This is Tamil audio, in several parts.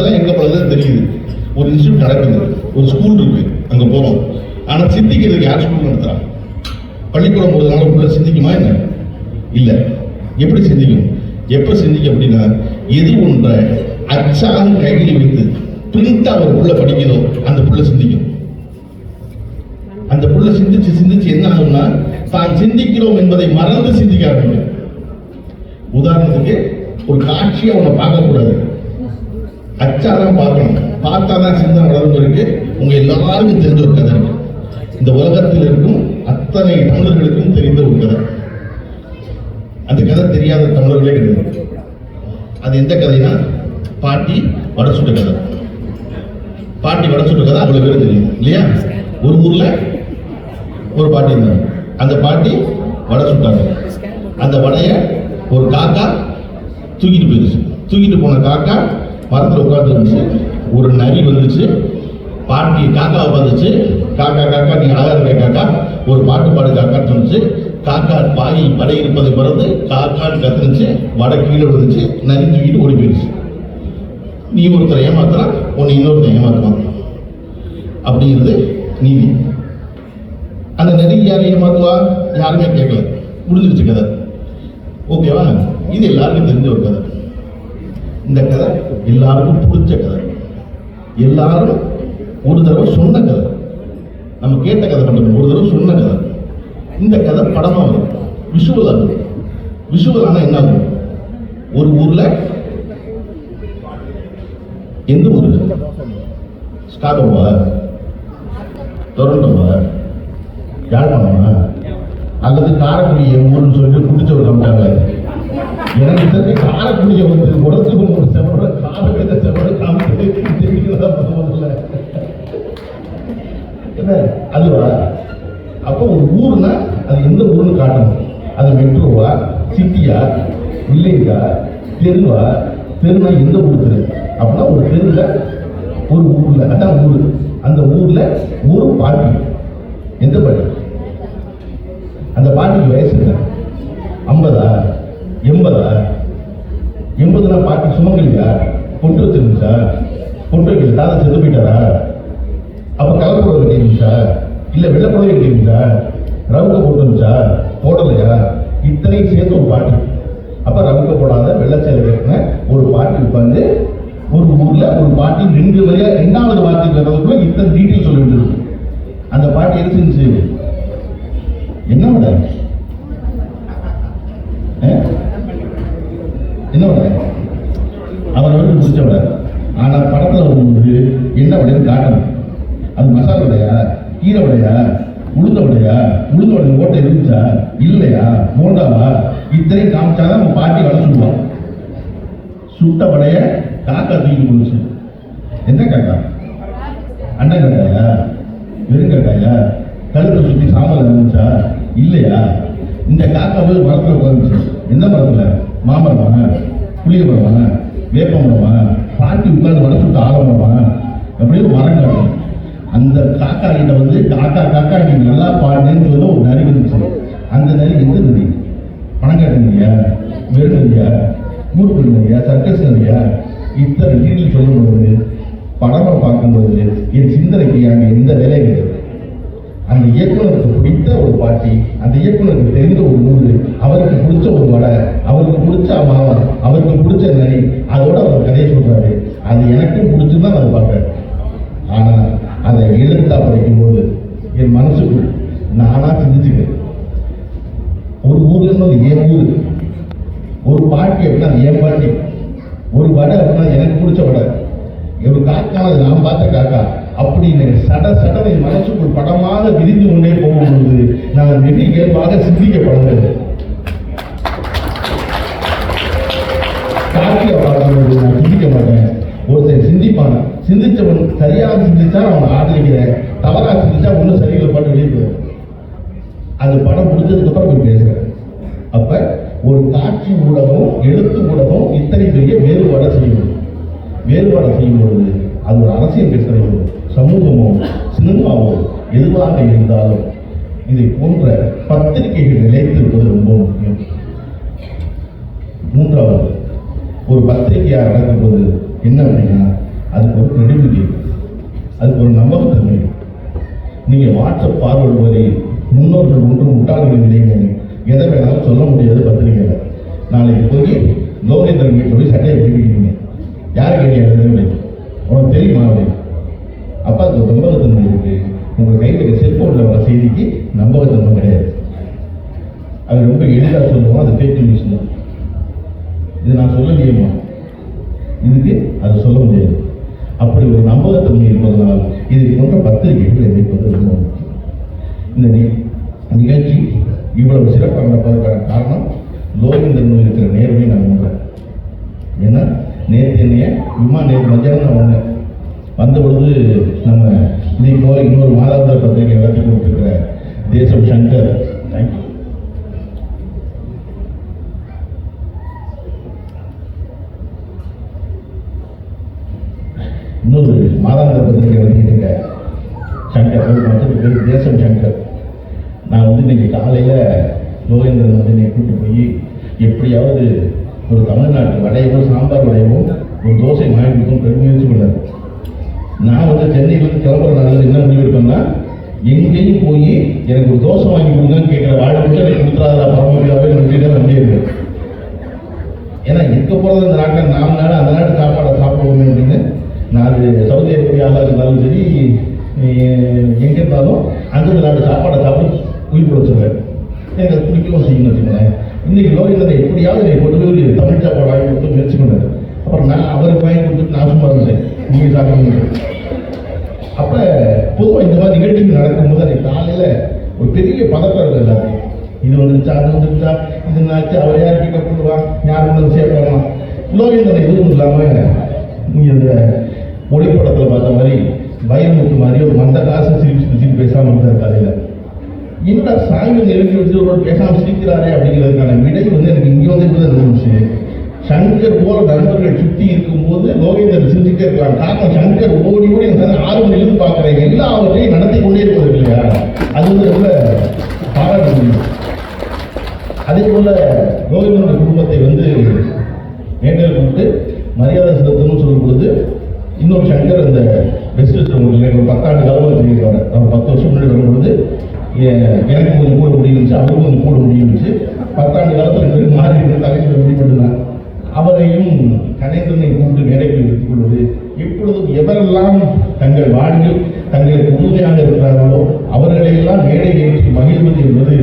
அதெல்லாம் எங்க பழகுறது தெரியுது. ஒரு இன்ஸ்டியூட் நடக்குது. ஒரு ஸ்கூல் இருக்கு. அங்க போறோம். ஆனா சிந்திக்கிறதுக்கு யார் ஸ்கூல் நடத்துறா? பள்ளிக்கூடம் போறதுனால உள்ள சிந்திக்குமா என்ன? இல்ல. எப்படி சிந்திக்கும்? எப்ப சிந்திக்கும் அப்படின்னா எது ஒன்றை அச்சாக கையில் வைத்து பிரிண்டா ஒரு புள்ள படிக்குதோ அந்த புள்ள சிந்திக்கும். அந்த புள்ள சிந்திச்சு சிந்திச்சு என்ன ஆகும்னா தான் சிந்திக்கிறோம் என்பதை மறந்து சிந்திக்க ஆரம்பிக்கும். உதாரணத்துக்கு ஒரு காட்சியை அவனை பார்க்கக்கூடாது. அச்சாதான் பார்க்கணும். பார்த்தாதான் சிந்தனை வளர்ந்து இருக்கு. உங்க எல்லாருக்கும் தெரிஞ்ச ஒரு கதை இருக்கு இந்த உலகத்தில் இருக்கும் அத்தனை தமிழர்களுக்கும் தெரிந்த ஒரு கதை. அந்த கதை தெரியாத தமிழர்களே கிடையாது. அது எந்த கதைனா? பாட்டி வடை சுட்ட கதை. பாட்டி வடை சுட்ட கதை அவ்வளவு பேரும் தெரியும். இல்லையா? ஒரு ஊர்ல ஒரு பாட்டி இருந்தாங்க. அந்த பாட்டி வடை சுட்டாங்க. அந்த வடைய ஒரு காக்கா தூக்கிட்டு போயிடுச்சு. தூக்கிட்டு போன காக்கா மரத்தில் உட்காந்துருந்துச்சு ஒரு நரி வந்துச்சு. பாட்டி காக்கா உட்காந்துச்சு. காக்கா காக்கா நீ அழகா இருக்க காக்கா. ஒரு பாட்டு பாடு காக்கான்னு சொன்னிச்சு காக்கா பாய் படை இருப்பதை மறந்து காக்கான்னு கத்துனுச்சு. வடை கீழே விழுந்துச்சு. நரி தூக்கிட்டு ஓடி போயிடுச்சு. நீ ஒருத்தரை ஏமாத்துறா உன்னை இன்னொருத்தர் ஏமாத்துவான். அப்படிங்கிறது நீதி. அந்த நரி யாரை ஏமாத்துவா? யாருமே கேட்கல. முடிஞ்சிருச்சு கதை. ஓகேவா இது எல்லாருக்கும் தெரிஞ்ச ஒரு கதை. இந்த கதை எல்லாருக்கும் பிடிச்ச கதை. எல்லாரும் ஒரு தடவை சொன்ன கதை. நம்ம கேட்ட கதை மட்டும் ஒரு தடவை சொன்ன கதை. இந்த கதை படமாக வரும். விஷுவல் ஆகும் விஷுவல் ஆனால் என்ன ஆகும்? ஒரு ஊரில் எந்த ஊர்? ஸ்டாகோவா டொரண்டோவா யாழ்ப்பாணமா? அல்லது காரைக்குடி ஊர்னு சொல்லிட்டு பிடிச்சவர் காமிட்டாங்க எனக்கு தெரிஞ்ச காரைக்குடியை வந்து உடச்சுக்கும் இல்லைங்களா தெருவா? தெருனா எந்த ஊர்? தெரு அப்படின்னா ஒரு தெருவில் ஒரு ஊரில் அதான் ஊர். அந்த ஊரில் ஒரு பாட்டி. எந்த பாட்டி? அந்த பாட்டிக்கு வயசு என்ன? ஐம்பதா? எண்பதா? எண்பதுனா பாட்டி சுமங்கலையா பொட்டு வச்சிருந்துச்சா பொட்டு வைக்கல. தாத்தா செத்து போயிட்டாரா? அப்ப கலப்புடவை கட்டிருந்துச்சா இல்ல வெள்ளப்புடவை கட்டிருந்துச்சா ரவுக்க போட்டுருந்துச்சா போடலையா? இத்தனையும் சேர்த்து ஒரு பாட்டி. அப்போ ரவுக்க போடாத வெள்ளை கட்டின ஒரு பாட்டி உட்காந்து ஒரு ஊரில் ஒரு பாட்டி ரெண்டு வரையா ரெண்டாவது வார்த்தைக்கு வர்றதுக்குள்ள இத்தனை டீட்டெயில் சொல்ல வேண்டியிருக்கு அந்த பாட்டி எது செஞ்சு என்ன விட என்ன விட அவர் வந்து பிடிச்ச விட ஆனால் படத்தில் வரும்போது என்ன விடைன்னு காட்டணும். அது மசாலா விடையா கீரை விடையா உளுந்த வடையா உளுந்த வடை ஓட்டை இருந்துச்சா? இல்லையா? மோண்டாவா இத்தனையும் காமிச்சாதான் நம்ம பாட்டி வடை சுடுவான் சுட்ட வடைய காக்கா தூக்கி போச்சு என்ன காக்கா? அண்ணன் காக்காயா? வெறும் காக்காயா? கழுத்தை சுற்றி சாம்பல் இருந்துச்சா? இல்லையா? இந்த காக்கா போய் மரத்தில் உட்காந்துச்சு. என்ன மரத்தில்? மாமரம் மாமரமா புளிய மரமா? வேப்ப மரமா? பாட்டி உட்காந்து வடை சுட்டு ஆலமரமா? அப்படியே மரம் காட்டும் அந்த காக்கா கிட்ட வந்து காக்கா காக்கா நீ நல்லா பாடுனேன்னு சொல்ல ஒரு நரி வந்துச்சு. அந்த நரி எந்த நரி? பணக்காட்டு நரியா வெறும் நரியா மூட்டு நரியா சர்க்கஸ் நரியா இத்தனை டீட்டெயில் சொல்லும்போது படமா பார்க்கும்போது என் சிந்தனைக்கு அங்கே எந்த வேலை கிடையாது அந்த இயக்குனருக்கு பிடித்த ஒரு பாட்டி அந்த இயக்குனருக்கு தெரிந்த ஒரு நூல் அவருக்கு பிடிச்ச ஒரு வடை அவருக்கு பிடிச்ச மாவன் அவருக்கு பிடிச்ச நரி அதோட அவர் கதையை சொல்றாரு. அது எனக்கும் பிடிச்சுதான் அதை பார்க்குறேன். ஆனால் அதை எழுத்தா படிக்கும்போது என் மனசுக்குள் நானா சிந்திச்சுக்கிறேன். ஒரு ஊர்ல அது என் ஊர்? ஒரு பாட்டி அப்படின்னா என் பாட்டி? ஒரு வடை அப்படின்னா எனக்கு பிடிச்ச வடை. ஒரு காக்கா நான் பார்த்த காக்கா அப்படின்னு சட சடனை மனசுக்குள் படமாக விரிந்து கொண்டே போகும்போது நான் வெற்றி இயல்பாக சிந்திக்க பழகிறது காட்சியை பார்க்கும்போது நான் சிந்திக்க மாட்டேன். ஒருத்தன் சிந்திப்பான? சிந்திச்சவன் சரியாக சிந்திச்சா அவன் ஆதரிக்கிறேன் தவறாக சிந்திச்சா ஒன்றும் சரியில்லை பாட்டு வெளியே போயிடும். அது படம் முடிஞ்சதுக்கப்புறம் போய் பேசுகிறேன் அப்போ ஒரு காட்சி ஊடகம் எழுத்து ஊடகம் இத்தனை பெரிய வேறுபாடை செய்யும். வேறுபாடை செய்யும் பொழுது அது ஒரு அரசியல் பேசுறையோ சமூகமோ சினிமாவோ எதுவாக இருந்தாலும் இதை போன்ற பத்திரிகைகள் நிலைத்திருப்பது ரொம்ப முக்கியம். மூன்றாவது ஒரு பத்திரிகையாக நடக்கும்போது என்ன அப்படின்னா அதுக்கு ஒரு credibility அதுக்கு ஒரு நம்பகத்தன்மை. நீங்கள் வாட்ஸ்அப் ஃபார்வர்டு வரி முன்னோர்கள் ஒன்றும் முட்டாள்கள் இல்லைங்க எதை வேணாலும் சொல்ல முடியாது பத்திரிகையில். நாளைக்கு போய் லோகேந்திரன் வீட்டில் போய் சட்டையை பிடிக்கிறீங்க யாரை கேட்டீங்க உனக்கு தெரியுமா அப்படின்னு. அப்போ அது ஒரு நம்பகத்தன்மை இருக்குது உங்கள் கையில் இருக்க செல்போனில் வர செய்திக்கு நம்பகத்தன்மை கிடையாது. அது ரொம்ப எளிதாக சொல்லுவோம் அது ஃபேக் நியூஸ் தான். இது நான் முடியுமா? இதுக்கு அதை சொல்ல முடியாது. அப்படி ஒரு நம்பகத்தன்மை இருப்பதனால் இதை போன்ற பத்திரிகைகள் எதிர்ப்பது ரொம்ப முக்கியம் இந்த நிகழ்ச்சி இவ்வளவு சிறப்பாக நடப்பதற்கான காரணம் லோகேந்திரன் இருக்கிற நேர்மையை நான் உணர்றேன். ஏன்னா நேற்று என்னைய விமான நேற்று மத்தியானம் நான் வந்தேன் வந்த பொழுது நம்ம இதே போல இன்னொரு மாதாந்திர பத்திரிகை நடத்தி கொடுத்துருக்கிற தேசம் சங்கர். தேங்க்யூ இன்னொரு மாதாந்திர பத்திரிகை எழுதிட்டு சங்கர் அவர் பேர் தேசம் சங்கர். நான் வந்து இன்னைக்கு காலையில் லோகேந்திரன் வந்து என்னை கூட்டு போய் எப்படியாவது ஒரு தமிழ்நாட்டு வடையவோ சாம்பார் வடையவோ ஒரு தோசை வாங்கி கொடுக்கும் பெருமுயற்சி பண்ணார் நான் வந்து சென்னையிலேருந்து கிளம்புற நாளில் என்ன முடிவெடுப்பேன்னா எங்கேயும் போய் எனக்கு ஒரு தோசை வாங்கி கொடுங்கன்னு கேட்குற வாழ்க்கை எனக்கு கொடுத்துறாதா பரமபியாவே நம்பிட்டு தான் நம்பி ஏன்னா எங்கே போகிறது இந்த நாட்டில் நாம் நாடு அந்த நாட்டு சாப்பாடை சாப்பிடுவோமே நான் நாலு சவுதி அரேபியாவில் இருந்தாலும் சரி எங்கே இருந்தாலும் அங்கே நாட்டு சாப்பாடை சாப்பிட்டு உயிர் பிடிச்சிருவேன் எனக்கு குடிக்கவும் பிடிக்கவும் செய்யணும் வச்சுக்கோங்களேன். இன்னைக்கு லோகத்தில் எப்படியாவது என்னை கொண்டு போய் தமிழ் சாப்பாடு வாங்கி கொடுத்து முயற்சி பண்ணாரு. அப்புறம் நான் அவருக்கு வாங்கி கொடுத்துட்டு நான் சும்மா இருந்தேன். நீங்கள் சாப்பிடுங்க அப்போ பொதுவாக இந்த மாதிரி நிகழ்ச்சிகள் நடக்கும்போது அன்றைக்கு காலையில் ஒரு பெரிய பதட்டம் இருக்குது எல்லாத்தையும் இது வந்துருச்சா அது வந்துருச்சா இது என்னாச்சு அவர் யார் கிட்ட கொடுத்துருவான் யார் வந்து சேர்க்கலாம் லோகேந்திரன் எதுவும் இல்லாமல் நீங்கள் இந்த ஒளிப்படத்தில் பார்த்த மாதிரி பயமுத்து மாதிரி ஒரு மந்த காசு சிரிப்பு சிரிப்பு பேசாமல் இருந்தார் காலையில் என்னடா சாமி எழுதி வச்சு ஒரு பேசாமல் சிரிக்கிறாரே அப்படிங்கிறதுக்கான விடை வந்து எனக்கு இங்கே வந்து கூட இருந்துச்சு சங்கர் போல நண்பர்கள் சுற்றி இருக்கும்போது லோகேந்தர் சிரிச்சுட்டே இருக்கலாம். காரணம் சங்கர் ஓடி ஓடி எனக்கு வந்து ஆறு மணிலிருந்து பார்க்குறேன் எல்லாவற்றையும் நடத்தி கொண்டே இருப்பது இல்லையா? அது வந்து ரொம்ப பாராட்ட முடியும் அதே போல லோகேந்திரனுடைய குடும்பத்தை வந்து மேடையில் கொண்டு மரியாதை செலுத்தணும்னு சொல்லும் பொழுது இன்னொரு சங்கர் அந்த பெஸ்ட் உங்களுக்கு ஒரு பத்தாண்டு காலமாக தெரியுறாரு அவர் பத்து வருஷம் முன்னாடி வரும்பொழுது எனக்கு கொஞ்சம் கூட முடியிருந்துச்சு அவருக்கும் கொஞ்சம் கூட முடியிருந்துச்சு பத்தாண்டு காலத்தில் ரெண்டு பேரும் மாறி இருந்து தலைவர் அவரையும் கணேசனை கூப்பிட்டு வேலைக்கு எடுத்துக் கொள்வது. இப்பொழுதும் எவரெல்லாம் தங்கள் வாழ்வில் தங்களுக்கு உறுதியாக இருக்கிறார்களோ அவர்களையெல்லாம் மேடை ஏற்றி மகிழ்வது என்பது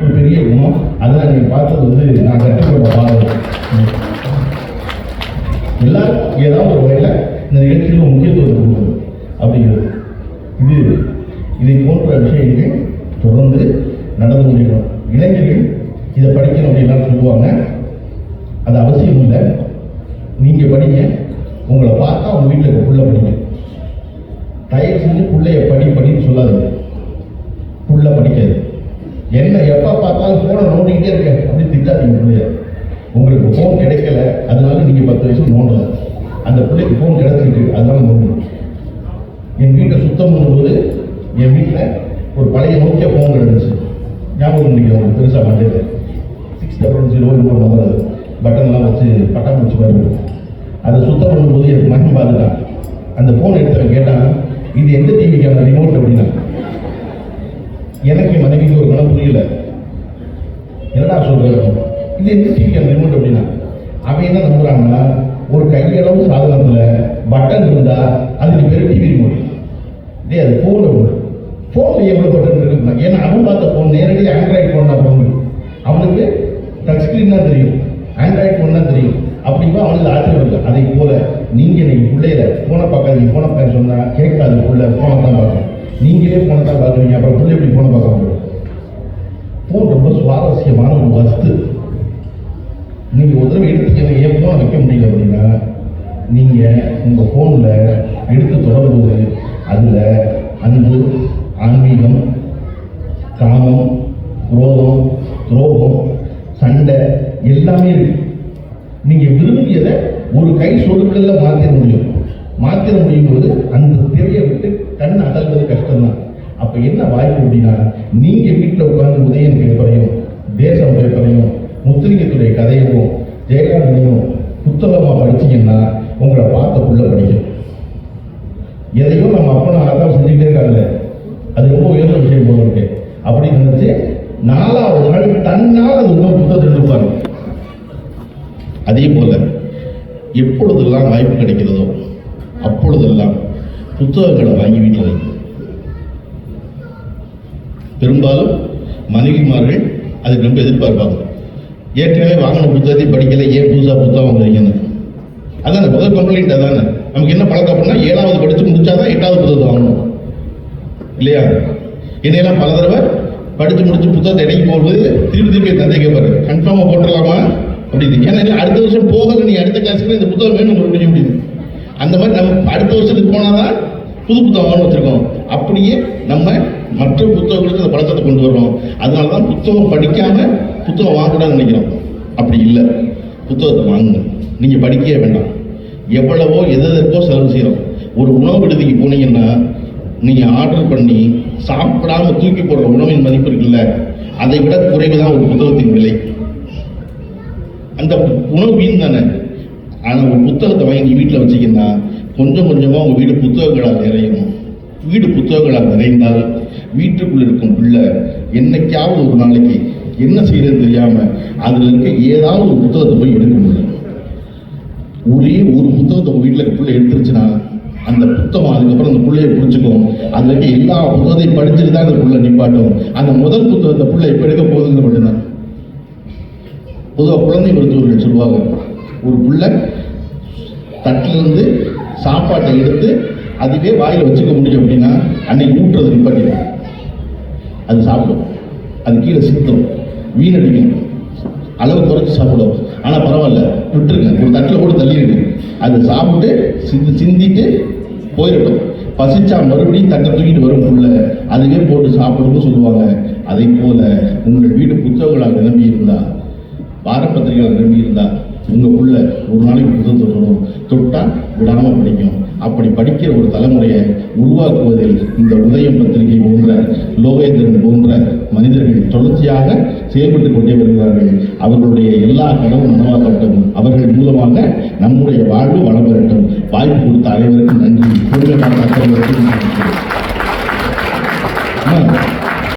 ஒரு பெரிய குணம். அதை நீங்கள் பார்த்தது வந்து நான் கற்றுக்கொள்ள பாருங்கள் எல்லாரும் ஏதாவது ஒரு வகையில் இந்த நிகழ்ச்சியில் முக்கியத்துவம் கொடுக்கணும். அப்படிங்கிறது. இது இதை போன்ற விஷயங்கள் தொடர்ந்து நடந்து கொண்டிருக்கணும் இளைஞர்கள் இதை படிக்கணும் அப்படின்லாம் சொல்லுவாங்க. அது அவசியம் இல்லை. நீங்கள் படிங்க. உங்களை பார்த்தா உங்கள் வீட்டில் இருக்க புள்ள படிங்க. தயவு செஞ்சு பிள்ளைய படி படின்னு சொல்லாதீங்க. புள்ள படிக்காது. என்ன எப்போ பார்த்தாலும் ஃபோனை நோண்டிக்கிட்டே இருக்கேன் அப்படின்னு திட்டாதீங்க பிள்ளைய. உங்களுக்கு ஃபோன் கிடைக்கல. அதனால நீங்கள் பத்து வயசு நோண்டல. அந்த பிள்ளைக்கு ஃபோன் கிடைச்சிருக்கு. அதனால நோண்டணும் என் வீட்டை சுத்தம் பண்ணும்போது என் வீட்டில் ஒரு பழைய நோக்கிய ஃபோன் இருந்துச்சு. ஞாபகம் இன்னைக்கு உங்களுக்கு பெருசாக மாட்டேது சிக்ஸ் டபுள் ஜீரோ இன்னொரு நம்பர் பட்டன்லாம் வச்சு பட்டம் வச்சு வருது அதை சுத்தம் பண்ணும்போது எனக்கு மகன் பார்த்துட்டான் அந்த ஃபோன் எடுத்தவன் கேட்டான் இது எந்த டிவிக்கான ரிமோட் அப்படின்னா? எனக்கு மனைவிக்கு ஒரு மனம் புரியல. என்னடா சொல்றேன் இது எந்த டிவிக்கான ரிமோட் அப்படின்னா? அவன் என்ன நம்புறாங்கன்னா ஒரு கையளவு சாதனத்தில் பட்டன் இருந்தால் அதுக்கு பேர் டிவி ரிமோட் டேய் அது ஃபோன் ஒன்று ஃபோன் பட்டன் இருக்கு ஏன்னா அவன் பார்த்த ஃபோன் நேரடியாக ஆண்ட்ராய்டு ஃபோன் தான் ஃபோன் அவனுக்கு டச் ஸ்க்ரீன் தான் தெரியும். ஆண்ட்ராய்ட் ஃபோன் தான் தெரியும். அப்படிங்கும்போது அவனுக்கு ஆச்சரியம் இல்லை. அதை போல் நீங்கள் இன்னைக்கு பிள்ளையில ஃபோனை பார்க்காதீங்க. ஃபோனை பார்க்க சொன்னால் கேட்காது. பிள்ளை ஃபோனை தான் பார்க்கணும் நீங்களே ஃபோனை தான் பார்க்குறீங்க. அப்புறம் பிள்ளை எப்படி ஃபோனை பார்க்க முடியும்? ஃபோன் ரொம்ப சுவாரஸ்யமான ஒரு வஸ்து. நீங்கள் ஒரு தடவை எடுத்து எனக்கு ஃபோனை வைக்க முடியல அப்படின்னா நீங்கள் உங்கள் ஃபோனில் எடுத்து தொடரும்போது அதில் அன்பு ஆன்மீகம் காமம் குரோதம் துரோகம் சண்டை எல்லாமே இருக்கு. நீங்கள் விரும்பியதை ஒரு கை சொல்லுகளில் மாற்றிட முடியும். மாற்றிட முடியும் போது அந்த திரையை விட்டு கண் அகல்வது கஷ்டம்தான். அப்போ என்ன வாய்ப்பு அப்படின்னா நீங்கள் வீட்டில் உட்கார்ந்து உதயம் பேப்பரையும் தேசம் பேப்பரையும் முத்திரிக்கத்துடைய கதையவும் ஜெயகாந்தனையும் புத்தகமாக படிச்சிங்கன்னா உங்களை பார்த்த புள்ள படிக்கும். எதையோ நம்ம அப்பா அதான் செஞ்சுக்கிட்டே இருக்காங்க அது ரொம்ப உயர்ந்த விஷயம் போல இருக்கு. அப்படின்னு நினைச்சு நாலாவது நாள் தன்னால் அது இன்னொரு புத்தகத்தை எடுப்பாங்க அதே போல எப்பொழுதெல்லாம் வாய்ப்பு கிடைக்கிறதோ அப்பொழுதெல்லாம் புத்தகங்களை வாங்கி வீட்டில் வைங்க. பெரும்பாலும் மனைவிமார்கள் அதுக்கு ரொம்ப எதிர்பார்ப்பாங்க. ஏற்கனவே வாங்கின புத்தகத்தை படிக்கல ஏன் புதுசாக புத்தகம் வாங்குறீங்கன்னு. அதானே முதல் கம்ப்ளைண்ட் அதானே. நமக்கு என்ன பழக்கம் அப்படின்னா ஏழாவது படித்து முடிச்சாதான் எட்டாவது புத்தகத்தை வாங்கணும். இல்லையா? என்னையெல்லாம் பல தடவை படித்து முடிச்சு புத்தகத்தை இடைக்கு போகும்போது திருப்பி திருப்பி தந்தை கேட்பாரு கன்ஃபார்மாக போட்டுடலாமா? அப்படின்னு. ஏன்னா அடுத்த வருஷம் போகல நீ அடுத்த கிளாஸுக்கு இந்த புத்தகம் வேணும் மறுபடியும் அப்படின்னு அந்த மாதிரி நம்ம அடுத்த வருஷத்துக்கு போனாதான் புது புத்தகம்னு வச்சுருக்கோம். அப்படியே நம்ம மற்ற புத்தகங்களுக்கு அந்த பழக்கத்தை கொண்டு வர்றோம். அதனால தான் புத்தகம் படிக்காமல் புத்தகம் வாங்கக்கூடாதுன்னு நினைக்கிறோம். அப்படி இல்லை. புத்தகத்தை வாங்குங்க. நீங்கள் படிக்கவே வேண்டாம். எவ்வளவோ எதற்கோ செலவு செய்கிறோம் ஒரு உணவு விடுதிக்கு போனீங்கன்னா நீங்கள் ஆர்டர் பண்ணி சாப்பிடாம தூக்கி போடுற உணவின் மதிப்பு இருக்குல்ல அதை விட குறைவு தான் ஒரு புத்தகத்தின் விலை. அந்த உணவு வீண் தானே? ஆனால் ஒரு புத்தகத்தை வாங்கி வீட்டில் வச்சிங்கன்னா கொஞ்சம் கொஞ்சமாக உங்கள் வீடு புத்தகங்களால் நிறையும். வீடு புத்தகங்களால் நிறைந்தால் வீட்டுக்குள்ளே இருக்கும் பிள்ளை என்னைக்காவது ஒரு நாளைக்கு என்ன செய்யறது தெரியாமல் அதில் இருக்க ஏதாவது ஒரு புத்தகத்தை போய் எடுக்க முடியும். ஒரே ஒரு புத்தகத்தை உங்கள் வீட்டில் பிள்ளை எடுத்துருச்சுன்னா அந்த புத்தகம் அதுக்கப்புறம் அந்த பிள்ளையை பிடிச்சிக்கும் அதில் இருக்க எல்லா புத்தகத்தையும் படிச்சுட்டு தான் அந்த பிள்ளை நிப்பாட்டும் அந்த முதல் புத்தகத்தை பிள்ளை எப்போ எடுக்க போகுதுங்க மட்டும்தான். பொதுவாக குழந்தை மருத்துவர்கள் சொல்லுவாங்க ஒரு பிள்ளை தட்டிலிருந்து சாப்பாட்டை எடுத்து அதுவே வாயில் வச்சுக்க முடியும் அப்படின்னா அன்னைக்கு ஊட்டுறது நிப்பாட்டிடும். அது சாப்பிடும். அது கீழே சிந்தும். வீணடிக்கும். அளவு குறைச்சி சாப்பிடும். ஆனால் பரவாயில்ல விட்டுருங்க. ஒரு தட்டில் போட்டு தள்ளிடுங்க. அதை சாப்பிட்டு சிந்து சிந்திட்டு போயிடட்டும் பசிச்சா மறுபடியும் தட்டை தூக்கிட்டு வரும் புள்ள. அதுவே போட்டு சாப்பிடுன்னு சொல்லுவாங்க. அதே போல் உங்கள் வீடு புத்தகங்களால் நிரம்பி இருந்தா வாரப்பத்திரிகையாக நிரம்பி இருந்தா உங்கள் புள்ள ஒரு நாளைக்கு புத்தகத்தை தொடரும் தொட்டால் விடாமல் படிக்கும். அப்படி படிக்கிற ஒரு தலைமுறையை உருவாக்குவதில் இந்த உதயம் பத்திரிகை போன்ற லோகேந்திரன் போன்ற மனிதர்கள் தொடர்ச்சியாக செயல்பட்டு கொண்டே வருகிறார்கள். அவர்களுடைய எல்லா கனவும் நனவாக்கட்டும் அவர்கள் மூலமாக நம்முடைய வாழ்வு வளம் பெறட்டும். வாய்ப்பு கொடுத்த அனைவருக்கும் நன்றி. பொறுமையான அத்தனை